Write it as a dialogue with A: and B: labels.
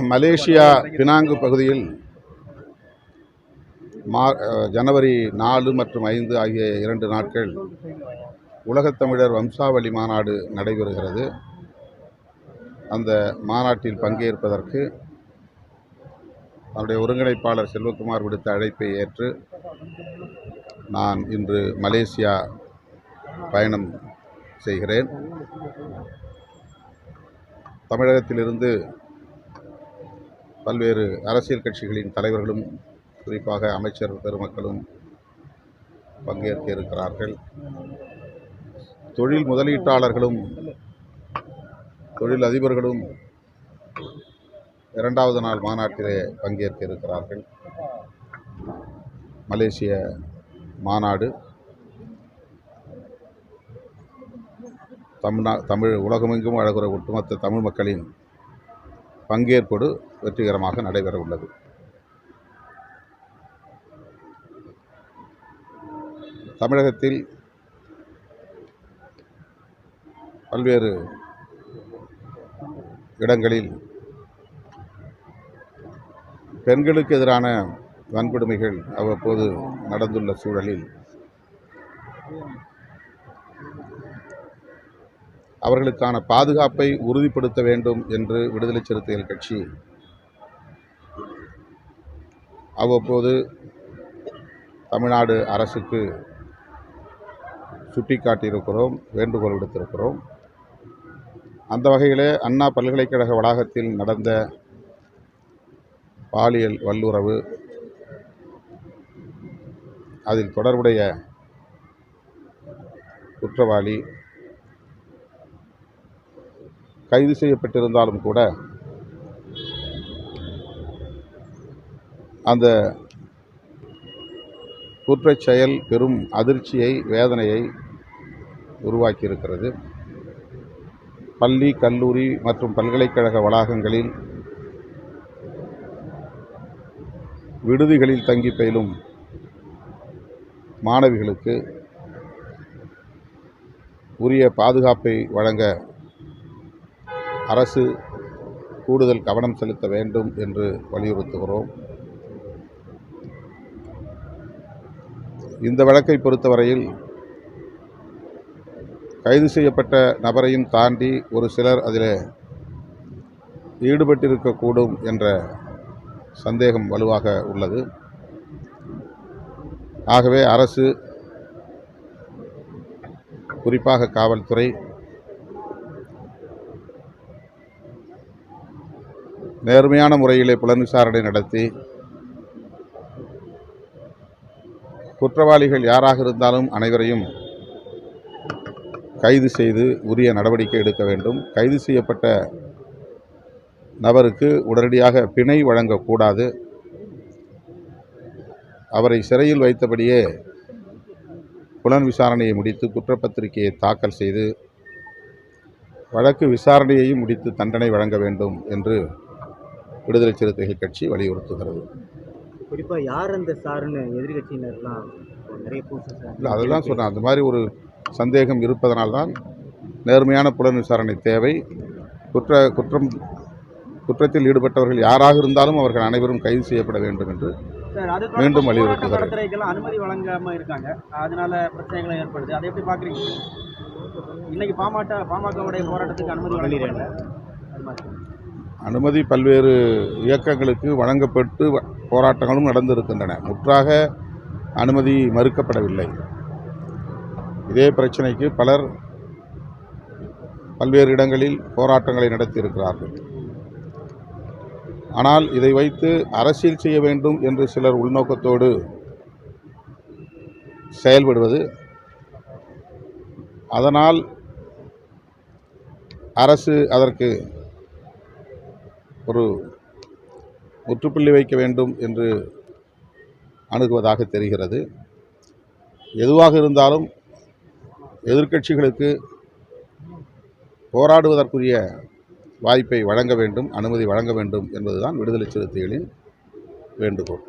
A: Malaysia Penang பகுதியில் மா ஜனவரி நாலு மற்றும் ஐந்து ஆகிய இரண்டு நாட்கள் உலகத் தமிழர் வம்சாவளி மாநாடு நடைபெறுகிறது. அந்த மாநாட்டில் பங்கேற்பதற்கு அவருடைய ஒருங்கிணைப்பாளர் செல்வகுமார் விடுத்த அழைப்பை ஏற்று நான் இன்று மலேசியா பயணம் செய்கிறேன். தமிழகத்திலிருந்து பல்வேறு அரசியல் கட்சிகளின் தலைவர்களும் குறிப்பாக அமைச்சர் பெருமக்களும் பங்கேற்க இருக்கிறார்கள் தொழில் முதலீட்டாளர்களும் தொழில் அதிபர்களும் இரண்டாவது நாள் மாநாட்டிலே பங்கேற்க இருக்கிறார்கள் மலேசிய மாநாடு தமிழ்நா தமிழ் உலகமெங்கும் அழகுற ஒட்டுமொத்த தமிழ் மக்களின் பங்கேற்போடு வெற்றிகரமாக நடைபெற உள்ளது தமிழகத்தில் பல்வேறு இடங்களில் பெண்களுக்கு எதிரான வன்கொடுமைகள் அவ்வப்போது நடந்துள்ள சூழலில் அவர்களுக்கான பாதுகாப்பை உறுதிப்படுத்த வேண்டும் என்று விடுதலை சிறுத்தைகள் கட்சி அவ்வப்போது தமிழ்நாடு அரசுக்கு சுட்டிக்காட்டியிருக்கிறோம் வேண்டுகோள் விடுத்திருக்கிறோம். அந்த வகையிலே அண்ணா பல்கலைக்கழக வளாகத்தில் நடந்த பாலியல் வல்லுறவு அதில் தொடர்புடைய குற்றவாளி கைது செய்யப்பட்டிருந்தாலும் கூட அந்த குற்றச் செயல் பெரும் அதிர்ச்சியை வேதனையை உருவாக்கியிருக்கிறது. பள்ளி கல்லூரி மற்றும் பல்கலைக்கழக வளாகங்களில் விடுதிகளில் தங்கி பயிலும் மாணவிகளுக்கு உரிய பாதுகாப்பை வழங்க அரசு கூடுதல் கவனம் செலுத்த வேண்டும் என்று வலியுறுத்துகிறோம். இந்த வழக்கை பொறுத்தவரையில் கைது செய்யப்பட்ட நபரையும் தாண்டி ஒரு சிலர் அதில் ஈடுபட்டிருக்கக்கூடும் என்ற சந்தேகம் வலுவாக உள்ளது. ஆகவே அரசு குறிப்பாக காவல்துறை நேர்மையான முறையிலே புலன் விசாரணை நடத்தி குற்றவாளிகள் யாராக இருந்தாலும் அனைவரையும் கைது செய்து உரிய நடவடிக்கை எடுக்க வேண்டும். கைது செய்யப்பட்ட நபருக்கு உடனடியாக பிணை வழங்கக்கூடாது. அவரை சிறையில் வைத்தபடியே புலன் விசாரணையை முடித்து குற்றப்பத்திரிகையை தாக்கல் செய்து வழக்கு விசாரணையையும் முடித்து தண்டனை வழங்க வேண்டும் என்று விடுதலை சிறுத்தைகள் கட்சி வலியுறுத்துகிறது.
B: குறிப்பா யார் அந்த சாருன்னு எதிர்கட்சியினர்லாம் நிறைய
A: இல்லை அதுதான் சொன்னேன் அந்த மாதிரி ஒரு சந்தேகம் இருப்பதனால்தான் நேர்மையான புலன் விசாரணை தேவை. குற்ற குற்றம் குற்றத்தில் ஈடுபட்டவர்கள் யாராக இருந்தாலும் அவர்கள் அனைவரும் கைது செய்யப்பட வேண்டும் என்று மீண்டும் வலியுறுத்துகிறேன்.
C: அனுமதி வழங்காம இருக்காங்க. அதனால பிரச்சனைகளும் ஏற்படுது. அதை எப்படி பாக்குறீங்க இன்னைக்கு பாமக பாமகவுடைய போராட்டத்துக்கு அனுமதி வழங்கல
A: அனுமதி பல்வேறு இயக்கங்களுக்கு வழங்கப்பட்டு வ- போராட்டங்களும் நடந்திருக்கின்றன. முற்றாக அனுமதி மறுக்கப்படவில்லை. இதே பிரச்சனைக்கு பலர் பல்வேறு இடங்களில் போராட்டங்களை நடத்தியிருக்கிறார்கள். ஆனால் இதை வைத்து அரசியல் செய்ய வேண்டும் என்று சிலர் உள்நோக்கத்தோடு செயல்படுவது அதனால் அரசு அதற்கு ஒரு முற்றுப்புள்ளி வைக்க வேண்டும் என்று அணுகுவதாக தெரிகிறது. எதுவாக இருந்தாலும் எதிர்க்கட்சிகளுக்கு போராடுவதற்குரிய வாய்ப்பை வழங்க வேண்டும் அனுமதி வழங்க வேண்டும் என்பதுதான் விடுதலை சிறுத்தைகளின் வேண்டுகோள்.